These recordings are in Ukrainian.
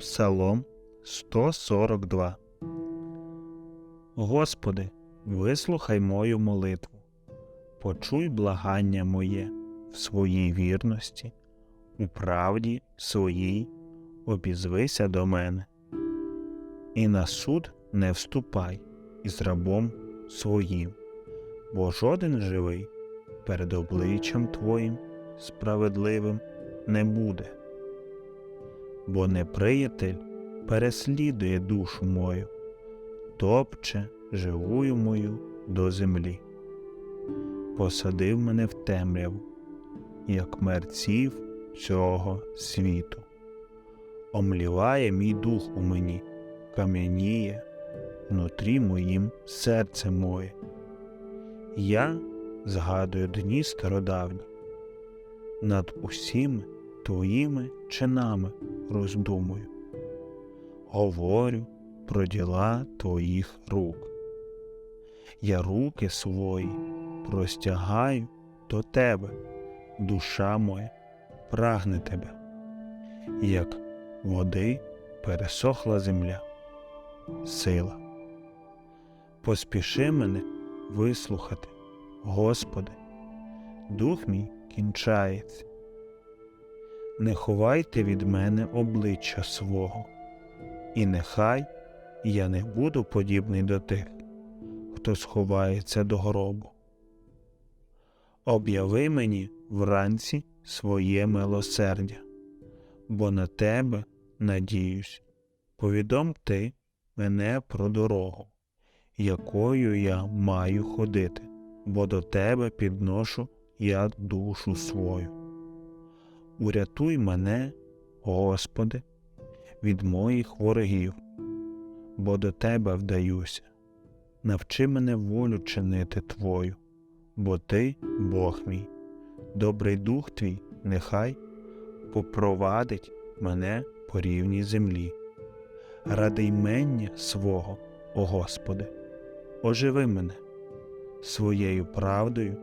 Псалом 142 Господи, вислухай мою молитву, почуй благання моє в своїй вірності, у правді своїй обізвися до мене. І на суд не вступай із рабом своїм, бо жоден живий перед обличчям Твоїм справедливим не буде бо неприятель переслідує душу мою, топче живую мою до землі. Посадив мене в темряву, як мерців цього світу. Омліває мій дух у мені, кам'яніє внутрі моїм серце моє. Я згадую дні стародавні, над усіми твоїми чинами роздумую, говорю про діла твоїх рук. Я руки свої простягаю до тебе, душа моя прагне тебе, як води пересохла земля, сила. Поспіши мене вислухати, Господи, дух мій кінчається не ховайте від мене обличчя свого, і нехай я не буду подібний до тих, хто сховається до гробу. Об'яви мені вранці своє милосердя, бо на тебе надіюсь, повідом ти мене про дорогу, якою я маю ходити, бо до тебе підношу я душу свою. Урятуй мене, Господи, від моїх ворогів, бо до Тебе вдаюся. Навчи мене волю чинити Твою, бо Ти, Бог мій, добрий дух Твій, нехай попровадить мене по рівній землі. Ради ймення свого, о Господи, оживи мене своєю правдою,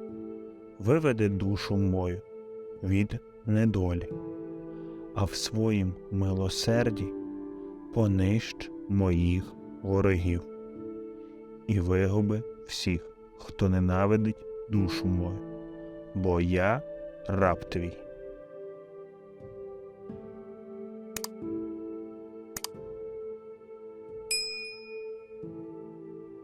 виведи душу мою від недолі, а в своїм милосерді понищ моїх ворогів і вигуби всіх, хто ненавидить душу мою, бо я раб твій.